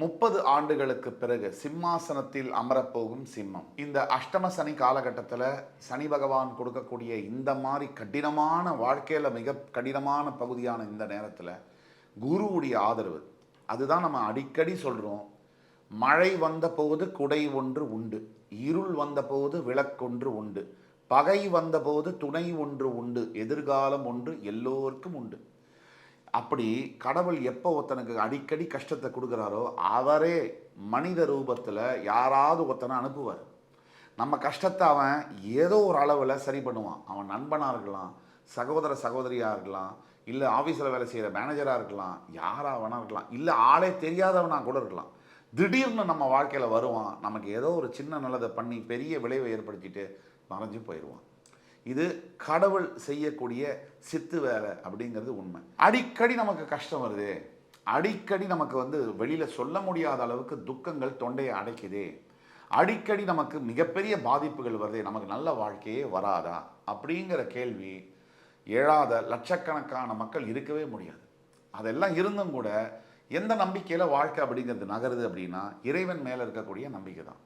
முப்பது ஆண்டுகளுக்கு பிறகு சிம்மாசனத்தில் அமரப்போகும் சிம்மம். இந்த அஷ்டம சனி காலகட்டத்தில் சனி பகவான் கொடுக்கக்கூடிய இந்த மாதிரி கடினமான வாழ்க்கையில் மிக கடினமான பகுதியான இந்த நேரத்தில் குருவுடைய ஆதரவு. அதுதான் நம்ம அடிக்கடி சொல்கிறோம் மழை வந்தபோது குடை ஒன்று உண்டு. இருள் வந்தபோது விளக்கொன்று உண்டு. பகை வந்தபோது துணை ஒன்று உண்டு. எதிர்காலம் ஒன்று எல்லோருக்கும் உண்டு. அப்படி கடவுள் எப்போ ஒருத்தனுக்கு அடிக்கடி கஷ்டத்தை கொடுக்குறாரோ அவரே மனித ரூபத்தில் யாராவது ஒருத்தனை அனுப்புவார். நம்ம கஷ்டத்தை அவன் ஏதோ ஒரு அளவில் சரி பண்ணுவான். அவன் நண்பனாக இருக்கலாம் சகோதர சகோதரியாக இருக்கலாம் இல்லை ஆஃபீஸில் வேலை செய்கிற மேனேஜராக இருக்கலாம் யாராக வேணா இருக்கலாம் இல்லை ஆளே தெரியாதவனாக கூட இருக்கலாம். திடீர்னு நம்ம வாழ்க்கையில் வருவான் நமக்கு ஏதோ ஒரு சின்ன நல்லதை பண்ணி பெரிய விளைவை ஏற்படுத்திட்டு மறைஞ்சு போயிடுவான் இது கடவுள் செய்யக்கூடிய சித்து வேலை அப்படிங்கிறது உண்மை. அடிக்கடி நமக்கு கஷ்டம் வருது. அடிக்கடி நமக்கு வந்து வெளியில் சொல்ல முடியாத அளவுக்கு துக்கங்கள் தொண்டையை அடைக்குதே. அடிக்கடி நமக்கு மிகப்பெரிய பாதிப்புகள் வருது. நமக்கு நல்ல வாழ்க்கையே வராதா? அப்படிங்கிற கேள்வி எழாத லட்சக்கணக்கான மக்கள் இருக்கவே முடியாது. அதெல்லாம் இருந்தும் கூட எந்த நம்பிக்கையில் வாழ்க்கை அப்படிங்கிறது நகருது அப்படின்னா இறைவன் மேலே இருக்கக்கூடிய நம்பிக்கை தான்